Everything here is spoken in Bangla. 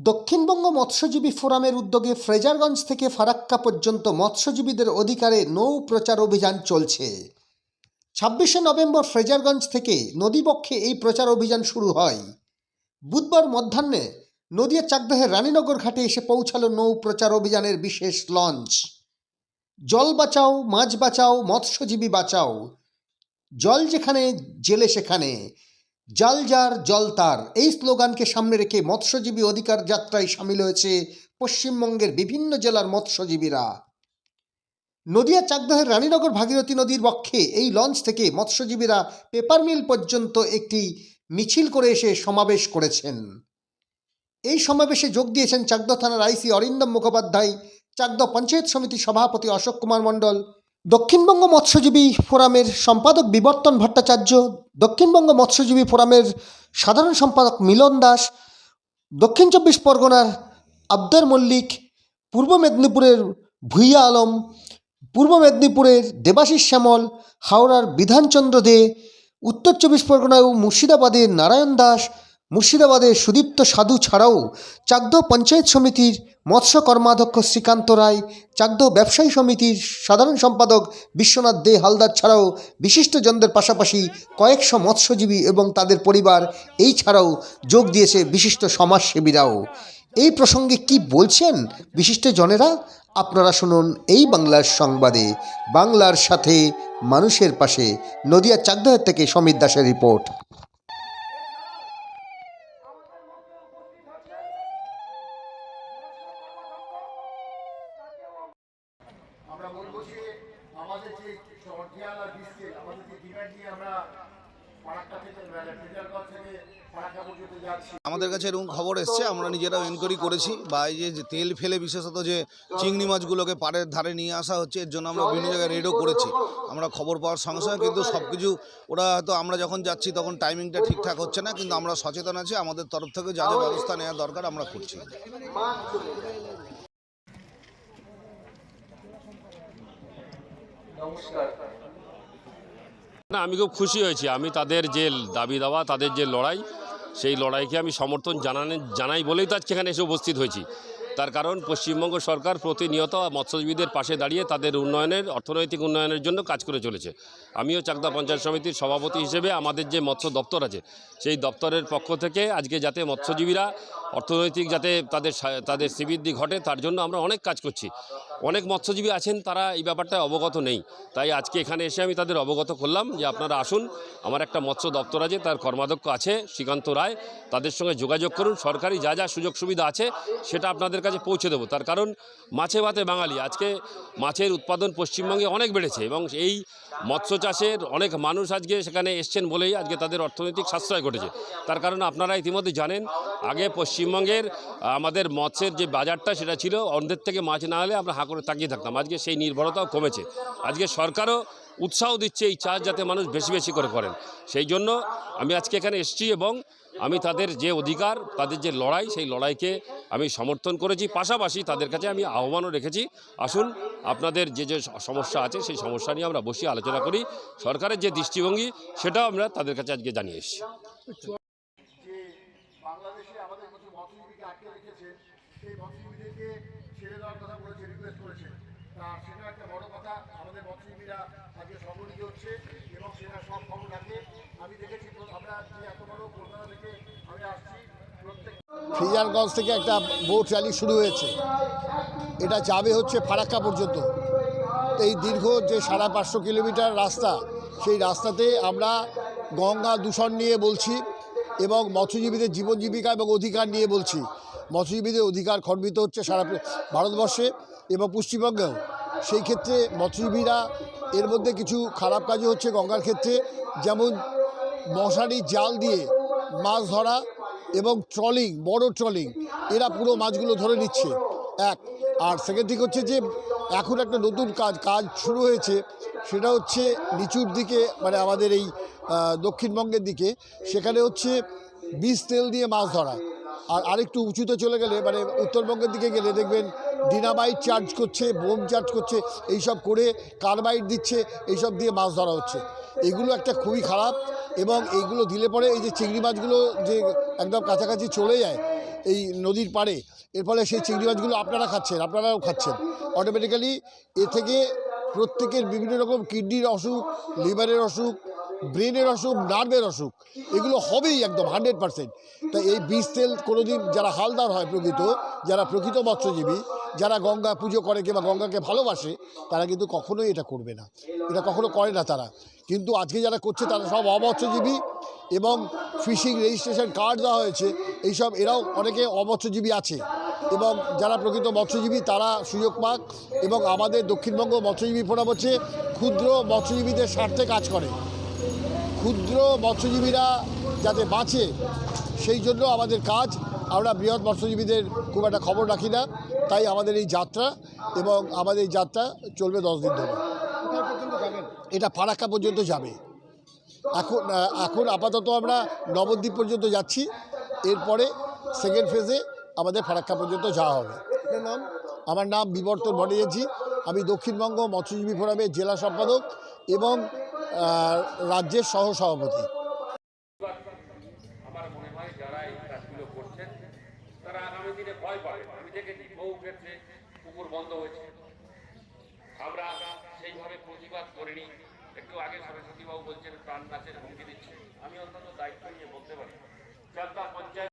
দক্ষিণবঙ্গ মৎস্যজীবী ফোরামের উদ্যোগে ফ্রেজারগঞ্জ থেকে ফারাক্কা পর্যন্ত মৎস্যজীবীদের অধিকারে নৌ প্রচার অভিযান চলছে। ছাব্বিশে নভেম্বর ফ্রেজারগঞ্জ থেকে নদীবক্ষে এই প্রচার অভিযান শুরু হয়। বুধবার মধ্যাহ্নে নদিয়া চাকদহের রানীনগর ঘাটে এসে পৌঁছালো নৌ প্রচার অভিযানের বিশেষ লঞ্চ। জল বাঁচাও, মাছ বাঁচাও, মৎস্যজীবী বাঁচাও। জল যেখানে, জেলে সেখানে। জাল যার, জল তার। এই স্লোগানকে সামনে রেখে মৎস্যজীবী অধিকার যাত্রায় সামিল হয়েছে পশ্চিমবঙ্গের বিভিন্ন জেলার মৎস্যজীবীরা। নদিয়া, চাকদহের রানীনগর ভাগীরথী নদীর বক্ষে এই লঞ্চ থেকে মৎস্যজীবীরা পেপার মিল পর্যন্ত একটি মিছিল করে এসে সমাবেশ করেছেন। এই সমাবেশে যোগ দিয়েছেন চাকদহ থানার আইসি অরিন্দম মুখোপাধ্যায়, চাকদহ পঞ্চায়েত সমিতির সভাপতি অশোক কুমার মণ্ডল দক্ষিণবঙ্গ মৎস্যজীবী ফোরামের সম্পাদক বিবর্তন ভট্টাচার্য, দক্ষিণবঙ্গ মৎস্যজীবী ফোরামের সাধারণ সম্পাদক মিলন দাস, দক্ষিণ চব্বিশ পরগনার আবদার মল্লিক, পূর্ব মেদিনীপুরের ভুইয়া আলম, পূর্ব মেদিনীপুরের দেবাশিস শ্যামল, হাওড়ার বিধানচন্দ্র দে, উত্তর চব্বিশ পরগনা ও মুর্শিদাবাদের নারায়ণ দাস মুর্শিদাবাদের সুদীপ্ত সাধু ছাড়াও চাকদ পঞ্চায়েত সমিতির মৎস্য কর্মাধ্যক্ষ শ্রীকান্ত রায়, চাকদহ ব্যবসায়ী সমিতির সাধারণ সম্পাদক বিশ্বনাথ দে হালদার ছাড়াও বিশিষ্টজনদের পাশাপাশি কয়েকশো মৎস্যজীবী এবং তাদের পরিবার, এই ছাড়াও যোগ দিয়েছে বিশিষ্ট সমাজসেবীরাও। এই প্রসঙ্গে কি বলছেন বিশিষ্ট জনেরা? আপনারা শুনুন এই বাংলার সংবাদে। বাংলার সাথে মানুষের পাশে। নদিয়া চাকদহের থেকে সমীর দাসের রিপোর্ট। আমরা বলব যে আমাদের যে আর বিস্কেট আমাদের যে ডিমান্ড নিয়ে আমরা মানে আমাদের কাছে এরকম খবর এসছে আমরা নিজেরাও এনকোয়ারি করেছি বা এই যে- যে তেল ফেলে বিশেষত যে চিংড়ি মাছগুলোকে পাড়ের ধারে নিয়ে আসা হচ্ছে এর জন্য আমরা বিভিন্ন জায়গায় রেডও করেছি। আমরা খবর পাওয়ার সঙ্গে সঙ্গে কিন্তু সব কিছু ওরা হয়তো আমরা যখন যাচ্ছি তখন টাইমিংটা ঠিকঠাক হচ্ছে না কিন্তু আমরা সচেতন আছি আমাদের তরফ থেকে যা যা ব্যবস্থা নেওয়া দরকার আমরা করছি। না, আমি খুব খুশি হয়েছি। আমি তাদের যে দাবি দাওয়া, তাদের যে লড়াই, সেই লড়াইকে আমি সমর্থন জানানে, জানাই বলেই তো আজকে এখানে এসে উপস্থিত হয়েছি। তার কারণ পশ্চিমবঙ্গ সরকার প্রতিনিয়ত মৎস্যজীবীদের পাশে দাঁড়িয়ে তাদের উন্নয়নের, অর্থনৈতিক উন্নয়নের জন্য কাজ করে চলেছে। আমিও চাকদা পঞ্চায়েত সমিতির সভাপতি হিসেবে আমাদের যে মৎস্য দপ্তর আছে, সেই দপ্তরের পক্ষ থেকে আজকে যাতে মৎস্যজীবীরা অর্থনৈতিক যাতে তাদের তাদের শ্রীবৃদ্ধি ঘটে, তার জন্য আমরা অনেক কাজ করছি। অনেক মৎস্যজীবী আছেন, তারা এই ব্যাপারটায় অবগত নেই। তাই আজকে এখানে এসে আমি তাদের অবগত করলাম যে আপনারা আসুন, আমার একটা মৎস্য দপ্তর আছে, তার কর্মাধ্যক্ষ আছে শ্রীকান্ত রায়, তাদের সঙ্গে যোগাযোগ করুন। সরকারি যা যা সুযোগ সুবিধা আছে, সেটা আপনাদের কাছে পৌঁছে দেবো। তার কারণ মাছে ভাতে বাঙালি। আজকে মাছের উৎপাদন পশ্চিমবঙ্গে অনেক বেড়েছে এবং এই মৎস্য চাষের অনেক মানুষ আজকে সেখানে এসছেন বলেই আজকে তাদের অর্থনৈতিক সাশ্রয় ঘটেছে। তার কারণ আপনারা ইতিমধ্যে জানেন, আগে পশ্চিমবঙ্গের আমাদের মৎস্যের যে বাজারটা সেটা ছিল, অন্যের থেকে মাছ না হলে আমরা হাঁ করে তাকিয়ে থাকতাম। আজকে সেই নির্ভরতাও কমেছে। আজকে সরকারও উৎসাহ দিচ্ছে এই চাষ যাতে মানুষ বেশি বেশি করে করেন। সেই জন্য আমি আজকে এখানে এসেছি এবং আমি তাদের যে অধিকার, তাদের যে লড়াই, সেই লড়াইকে আমি সমর্থন করেছি। পাশাপাশি তাদের কাছে আমি আহ্বানও রেখেছি। আসুন, আপনাদের যে যে সমস্যা আছে, সেই সমস্যা নিয়ে আমরা বসে আলোচনা করি। সরকারের যে দৃষ্টিভঙ্গি, সেটাও আমরা তাদের কাছে আজকে জানিয়ে এসেছি। সেটা একটা বড় কথা। আমাদের মৎস্যজীবীরা আজকে হচ্ছে এবং সেটা সব খবর রাখে থেকে প্রত্যেক থেকে একটা বোট র্যালি শুরু হয়েছে। এটা যাবে হচ্ছে ফারাক্কা পর্যন্ত। এই দীর্ঘ যে সাড়ে পাঁচশো কিলোমিটার রাস্তা, সেই রাস্তাতে আমরা গঙ্গা দূষণ নিয়ে বলছি এবং মৎস্যজীবীদের জীবন জীবিকা এবং অধিকার নিয়ে বলছি। মৎস্যজীবীদের অধিকার খণ্ডিত হচ্ছে সারা ভারতবর্ষে এবং পশ্চিমবঙ্গেও। সেই ক্ষেত্রে মৎস্যজীবীরা এর মধ্যে কিছু খারাপ কাজও হচ্ছে গঙ্গার ক্ষেত্রে। যেমন মশারি জাল দিয়ে মাছ ধরা এবং ট্রলিং, বড় ট্রলিং, এরা পুরো মাছগুলো ধরে নিচ্ছে। এক, আর সেকেন্ড দিক হচ্ছে যে, এখন একটা নতুন কাজ কাজ শুরু হয়েছে, সেটা হচ্ছে নিচুর দিকে মানে আমাদের এই দক্ষিণবঙ্গের দিকে, সেখানে হচ্ছে বীজ তেল দিয়ে মাছ ধরা। আর আরেকটু উঁচুতে চলে গেলে মানে উত্তরবঙ্গের দিকে গেলে দেখবেন ডিনামাইট চার্জ করছে, বোম চার্জ করছে, এইসব করে কার্বাইড দিচ্ছে, এইসব দিয়ে মাছ ধরা হচ্ছে। এগুলো একটা খুবই খারাপ। এবং এইগুলো দিলে পরে এই যে চিংড়ি মাছগুলো যে একদম কাছাকাছি চলে যায় এই নদীর পাড়ে, এর ফলে সেই চিংড়ি মাছগুলো আপনারা খাচ্ছেন, আপনারাও খাচ্ছেন। অটোমেটিক্যালি এ থেকে প্রত্যেকের বিভিন্ন রকম কিডনির অসুখ, লিভারের অসুখ ব্রেনের অসুখ, নার্ভের অসুখ, এগুলো হবেই একদম হান্ড্রেড পার্সেন্ট। তাই এই বীজ তেল কোনোদিন যারা হালদার হয় প্রকৃত, যারা প্রকৃত মৎস্যজীবী যারা গঙ্গা পুজো করে কিংবা গঙ্গাকে ভালোবাসে, তারা কিন্তু কখনোই এটা করবে না। এটা কখনো করে না তারা। কিন্তু আজকে যারা করছে তারা সব অমৎস্যজীবী এবং ফিশিং রেজিস্ট্রেশন কার্ড দেওয়া হয়েছে, এইসব এরাও অনেকে অমৎস্যজীবী আছে। এবং যারা প্রকৃত মৎস্যজীবী তারা সুযোগ পাক এবং আমাদের দক্ষিণবঙ্গ মৎস্যজীবী ফোরাম হচ্ছে ক্ষুদ্র মৎস্যজীবীদের স্বার্থে কাজ করে। ক্ষুদ্র মৎস্যজীবীরা যাতে বাঁচে সেই জন্য আমাদের কাজ। আমরা বৃহৎ মৎস্যজীবীদের খুব একটা খবর রাখি না তাই আমাদের এই যাত্রা এবং আমাদের এই যাত্রা চলবে দশ দিন ধরে। এটা ফারাক্কা পর্যন্ত যাবে। এখন এখন আপাতত আমরা নবদ্বীপ পর্যন্ত যাচ্ছি। এরপরে সেকেন্ড ফেজে আমাদের ফারাক্কা পর্যন্ত যাওয়া হবে। নাম? আমার নাম বিবর্তন ভট্টাচার্যী। আমি দক্ষিণবঙ্গ মৎস্যজীবী ফোরামের জেলা সম্পাদক এবং রাজ্যের সহ সভাপতি আমার সেইভাবে প্রতিবাদ করিনি। একটু আগে বলছেন, প্রাণ নাচের দিচ্ছে। আমি অন্তত দায়িত্ব নিয়ে বলতে পারি। চালতা পঞ্চায়েত